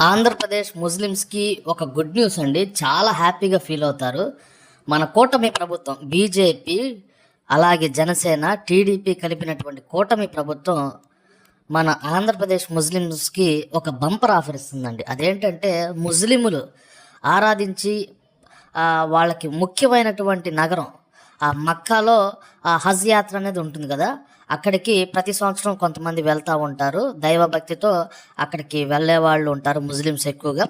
ఆంధ్రప్రదేశ్ ముస్లిమ్స్కి ఒక good news అండి. చాలా హ్యాపీగా ఫీల్ అవుతారు. మన కూటమి ప్రభుత్వం బీజేపీ అలాగే జనసేన టీడీపీ కలిపినటువంటి కూటమి ప్రభుత్వం మన ఆంధ్రప్రదేశ్ ముస్లిమ్స్కి ఒక బంపర్ ఆఫర్ ఇస్తుందండి. అదేంటంటే ముస్లిములు ఆరాధించి వాళ్ళకి ముఖ్యమైనటువంటి నగరం ఆ మక్కాలో ఆ హజ్ యాత్ర అనేది ఉంటుంది కదా అక్కడికి ప్రతి సంవత్సరం కొంతమంది వెళ్తూ ఉంటారు. దైవభక్తితో అక్కడికి వెళ్ళే వాళ్ళు ఉంటారు ముస్లిమ్స్ ఎక్కువగా.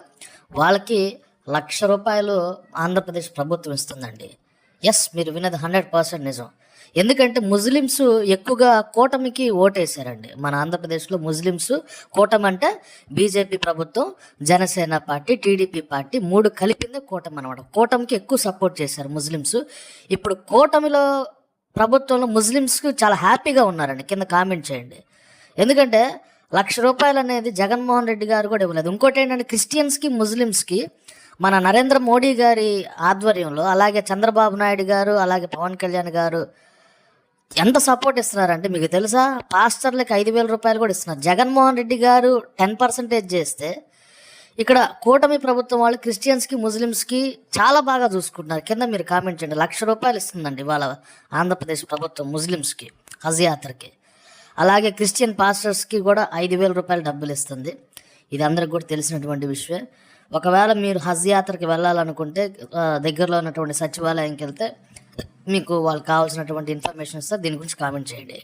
వాళ్ళకి లక్ష రూపాయలు ఆంధ్రప్రదేశ్ ప్రభుత్వం ఇస్తుందండి. ఎస్ మీరు విన్నది హండ్రెడ్ పర్సెంట్ నిజం. ఎందుకంటే ముస్లిమ్స్ ఎక్కువగా కూటమికి ఓటేశారండి. మన ఆంధ్రప్రదేశ్లో ముస్లిమ్స్ కూటమి అంటే బీజేపీ ప్రభుత్వం జనసేన పార్టీ టీడీపీ పార్టీ మూడు కలిపిందే కూటమి అనమాట కూటమికి ఎక్కువ సపోర్ట్ చేశారు ముస్లిమ్స్. ఇప్పుడు కూటమిలో ప్రభుత్వంలో ముస్లిమ్స్కి చాలా హ్యాపీగా ఉన్నారండి. కింద కామెంట్ చేయండి. ఎందుకంటే లక్ష రూపాయలు అనేది జగన్మోహన్ రెడ్డి గారు కూడా ఇవ్వలేదు. ఇంకోటి ఏంటంటే క్రిస్టియన్స్కి ముస్లిమ్స్కి మన నరేంద్ర మోడీ గారి ఆధ్వర్యంలో అలాగే చంద్రబాబు నాయుడు గారు అలాగే పవన్ కళ్యాణ్ గారు ఎంత సపోర్ట్ ఇస్తున్నారంటే మీకు తెలుసా? పాస్టర్లకి ఐదు వేల రూపాయలు కూడా ఇస్తున్నారు. జగన్మోహన్ రెడ్డి గారు టెన్ పర్సెంటేజ్ చేస్తే ఇక్కడ కూటమి ప్రభుత్వం వాళ్ళు క్రిస్టియన్స్కి ముస్లిమ్స్కి చాలా బాగా చూసుకుంటున్నారు. కింద మీరు కామెంట్ చేయండి. లక్ష రూపాయలు ఇస్తుందండి ఇవాళ ఆంధ్రప్రదేశ్ ప్రభుత్వం ముస్లిమ్స్కి హజ్ యాత్రకి అలాగే క్రిస్టియన్ పాస్టర్స్కి కూడా ఐదు వేల రూపాయలు డబ్బులు ఇస్తుంది. ఇది అందరికి కూడా తెలిసినటువంటి విషయం ఒకవేళ మీరు హజ్ యాత్రకి వెళ్ళాలనుకుంటే దగ్గరలో ఉన్నటువంటి సచివాలయంకి వెళ్తే మీకు వాళ్ళకి కావాల్సినటువంటి ఇన్ఫర్మేషన్ ఇస్తే దీని గురించి కామెంట్ చేయండి.